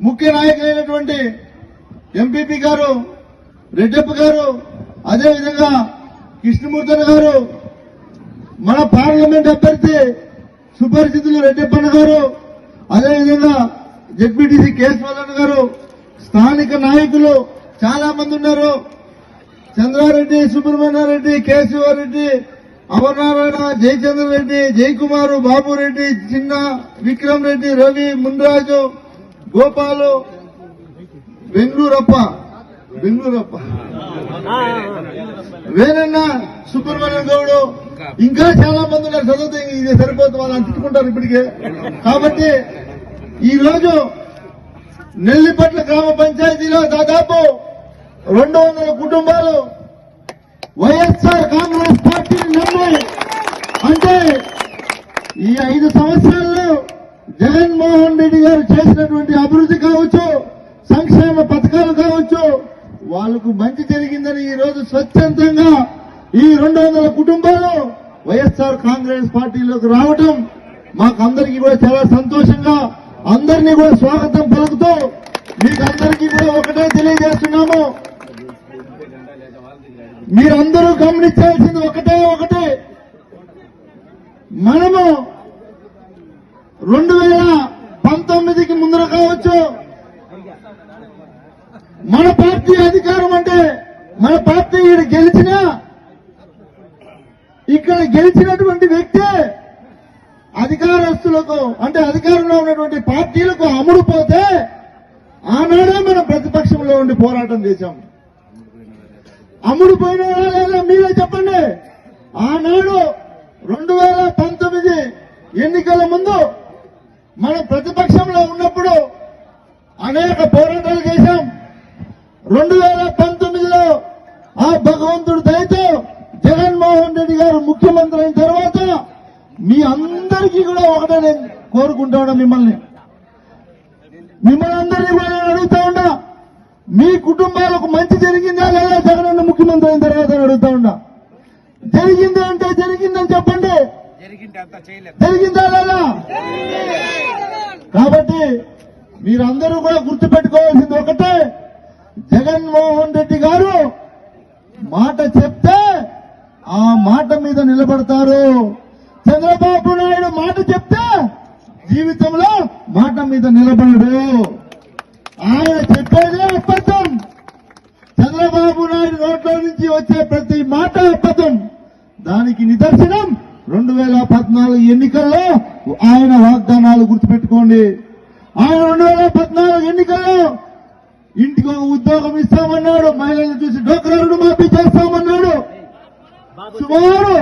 ముఖ్య నాయకులైనటువంటి ఎంపీపీ గారు రెడ్డప్ప గారు అదేవిధంగా కృష్ణమూర్తన్ గారు మన పార్లమెంట్ అభ్యర్థి సుపరిచితులు రెడ్డప్పన్న గారు అదేవిధంగా జడ్పీటీసీ కేశవరణ గారు స్థానిక నాయకులు చాలా మంది ఉన్నారు. చంద్రారెడ్డి సుబ్రహ్మణ్యారెడ్డి కేశవరెడ్డి అమర్నారాయణ జయచంద్రరెడ్డి జయకుమారు బాబురెడ్డి చిన్న విక్రమ్ రెడ్డి రవి మున్రాజు గోపాలు బెంగళూరప్ప బెంగళూరప్ప వేనన్న సుబ్రహ్మణ్యం గౌడు ఇంకా చాలా మంది ఉన్నారు. చదివితే ఇది సరిపోతుంది. వాళ్ళు తిట్టుకుంటారు ఇప్పటికే. కాబట్టి ఈ రోజు నెల్లిపట్ల గ్రామ పంచాయతీలో దాదాపు రెండు వందల కుటుంబాలు వైఎస్ఆర్ కాంగ్రెస్ పార్టీని నమ్మి అంటే ఈ ఐదు సంవత్సరాల్లో జగన్మోహన్ రెడ్డి గారు చేసినటువంటి అభివృద్ధి కావచ్చు సంక్షేమ పథకాలు కావచ్చు వాళ్ళకు మంచి జరిగిందని ఈ రోజు స్వచ్ఛందంగా ఈ రెండు వందల కుటుంబాలు వైఎస్ఆర్ కాంగ్రెస్ పార్టీలోకి రావటం మాకు అందరికీ కూడా చాలా సంతోషంగా అందరినీ కూడా స్వాగతం పలుకుతూ మీకందరికీ కూడా ఒకటే తెలియజేస్తున్నాము. మీరందరూ గమనించాల్సింది ఒకటే ఒకటే. మనము రెండు వేల పంతొమ్మిదికి ముందర కావచ్చు. మన పార్టీ అధికారం అంటే మన పార్టీ ఇక్కడ గెలిచిన ఇక్కడ గెలిచినటువంటి వ్యక్తి అధికారస్తులకు అంటే అధికారంలో ఉన్నటువంటి పార్టీలకు అమ్ముడు పోతే ఆనాడే మనం ప్రతిపక్షంలో ఉండి పోరాటం చేశాం. అమ్ముడు పోయిన లేదా మీరే చెప్పండి. ఆనాడు రెండు వేల పంతొమ్మిది ఎన్నికల ముందు మనం ప్రతిపక్షంలో ఉన్నప్పుడు అనేక పోరాటాలు చేశాం. రెండు వేల పంతొమ్మిదిలో ఆ భగవంతుడి దయతో జగన్మోహన్ రెడ్డి గారు ముఖ్యమంత్రి అయిన తర్వాత మీ అందరికీ కూడా ఒకటే నేను కోరుకుంటా మిమ్మల్ని. మిమ్మల్ని అందరినీ కూడా నేను అడుగుతా ఉన్నా. మీ కుటుంబాలకు మంచి జరిగిందా లేదా జగనన్న ముఖ్యమంత్రి అయిన తర్వాత అడుగుతా ఉన్నా. జరిగిందా అంటే జరిగిందని చెప్పండి. జరిగిందా లేదా? కాబట్టి మీరందరూ కూడా గుర్తుపెట్టుకోవాల్సింది ఒకటే. జగన్మోహన్ రెడ్డి గారు మాట చెప్తే ఆ మాట మీద నిలబడతారు. చంద్రబాబు నాయుడు మాట చెప్తే జీవితంలో మాట మీద నిలబడడు. ఆయన చెప్పేదే అబద్ధం. చంద్రబాబు నాయుడు నోట్లో నుంచి వచ్చే ప్రతి మాట అబద్ధం. దానికి నిదర్శనం రెండు వేల పద్నాలుగు ఎన్నికల్లో ఆయన వాగ్దానాలు గుర్తుపెట్టుకోండి. ఆయన రెండు వేల పద్నాలుగు ఎన్నికల్లో ఇంటికి ఒక ఉద్యోగం ఇస్తామన్నాడు మహిళలు చూసి డోక్రా రుణమాఫీ చేస్తామన్నాడు. సుమారు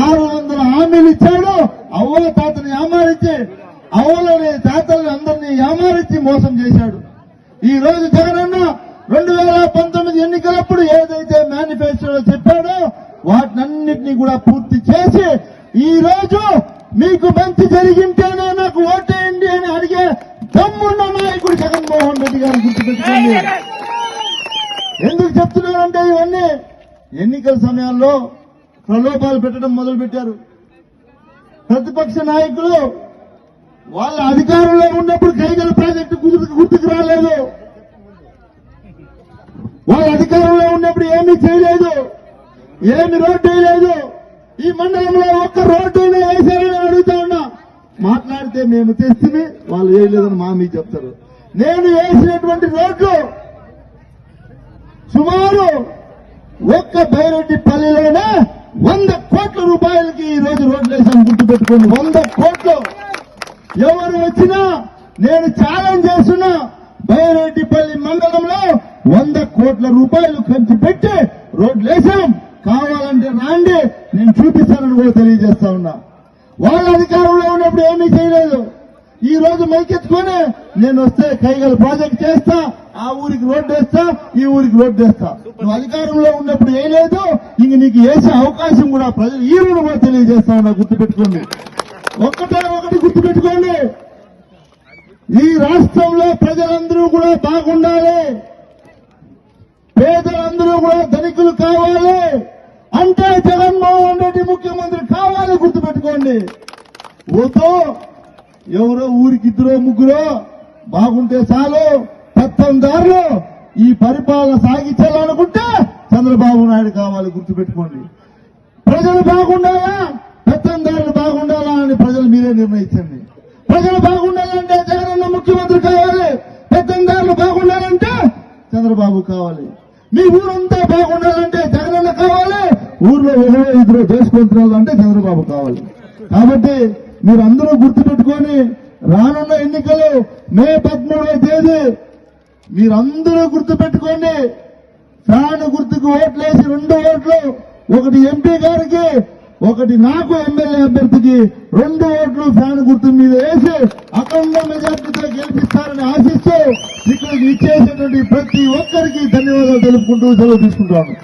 ఆరు వందల హామీలు ఇచ్చాడు. అవ్వల తాతని యామారించి అవ్వలని తాతల్ని అందరినీ యామారించి మోసం చేశాడు. ఈ రోజు జగనన్న రెండు వేల పంతొమ్మిది ఎన్నికలప్పుడు ఏదైతే మేనిఫెస్టోలో చెప్పాడో వాటినన్నింటినీ కూడా పూర్తి చేసి ఈ రోజు మీకు మంచి జరిగింటేనే నాకు ఓటేయండి అని అడిగే దమ్మున్న నాయకుడు జగన్మోహన్ రెడ్డి గారు గుర్తుపెట్టుకోండి ఎందుకు చెప్తున్నారంటే ఇవన్నీ ఎన్నికల సమయాల్లో ప్రలోభాలు పెట్టడం మొదలు పెట్టారు ప్రతిపక్ష నాయకులు వాళ్ళ అధికారంలో ఉన్నప్పుడు కైగల ప్రాజెక్టు గుర్తుకు గుర్తుకు రాలేదు. వాళ్ళ అధికారంలో ఉన్నప్పుడు ఏమీ చేయలేదు. ఏమి రోడ్డు వేయలేదు. ఈ మండలంలో ఒక్క రోడ్డు అయినా అడుగుతా మాట్లాడితే మేము తెస్తే వాళ్ళు వేయలేదని మా మీకు చెప్తారు. నేను వేసినటువంటి రోడ్లు సుమారు ఒక్క బైరెడ్డి పల్లెలోనే వంద కోట్ల రూపాయలకి ఈ రోజు రోడ్లు వేసాను గుర్తుపెట్టుకోండి వంద కోట్లు. ఎవరు వచ్చినా నేను ఛాలెంజ్ చేస్తున్నా బైరెడ్డిపల్లి మండలంలో వంద కోట్ల రూపాయలు ఖర్చు పెట్టి రోడ్లు వేసాం కావాలంటే రాండి నేను చూపిస్తానని కూడా తెలియజేస్తా ఉన్నా. వాళ్ళ అధికారంలో ఉన్నప్పుడు ఏమీ చేయలేదు. ఈ రోజు మైకెత్తుకొని నేను వస్తే కైగల ప్రాజెక్ట్ చేస్తా ఆ ఊరికి రోడ్డు వేస్తా ఈ ఊరికి రోడ్డు వేస్తా. నువ్వు అధికారంలో ఉన్నప్పుడు ఏం లేదు ఇంక నీకు వేసే అవకాశం కూడా ప్రజలు ఈ రోజు కూడా తెలియజేస్తా ఉన్నా గుర్తుపెట్టుకోండి. ఒక్కటే ఒకటి గుర్తుపెట్టుకోండి. ఈ రాష్ట్రంలో ప్రజలందరూ కూడా బాగుండాలి. పేదలందరూ కూడా ధనికులు కావాలి. అంటే జగన్మోహన్ రెడ్డి ముఖ్యమంత్రి గుర్తుపెట్టుకోండి ఓతో ఎవరో ఊరికి ఇద్దరో ముగ్గురో బాగుంటే చాలు. పెత్తందారులు ఈ పరిపాలన సాగించాలనుకుంటే చంద్రబాబు నాయుడు కావాలి గుర్తుపెట్టుకోండి. ప్రజలు బాగుండాలా? పెత్తందారులు బాగుండాలా అని ప్రజలు మీరే నిర్ణయించండి. ప్రజలు బాగుండాలంటే జగనన్న ముఖ్యమంత్రి కావాలి. పెత్తందారులు బాగుండాలంటే చంద్రబాబు కావాలి. మీ ఊరంతా బాగుండాలంటే జగనన్న కావాలి. ఊర్లో ఇరవై ఇద్దరు దేశమంత్రాలు అంటే చంద్రబాబు కావాలి. కాబట్టి మీరందరూ గుర్తుపెట్టుకొని రానున్న ఎన్నికలు మే పదమూడవ తేదీ మీరందరూ గుర్తుపెట్టుకోండి ఫ్యాన్ గుర్తుకు ఓట్లేసి రెండు ఓట్లు ఒకటి ఎంపీ గారికి ఒకటి నాకు ఎమ్మెల్యే అభ్యర్థికి రెండు ఓట్లు ఫ్యాన్ గుర్తు మీద వేసి అఖండ మెజార్టీతో గెలిపిస్తారని ఆశిస్తూ ఇక్కడికి ఇచ్చేసినటువంటి ప్రతి ఒక్కరికి ధన్యవాదాలు తెలుపుకుంటూ సెలవు తీసుకుంటాను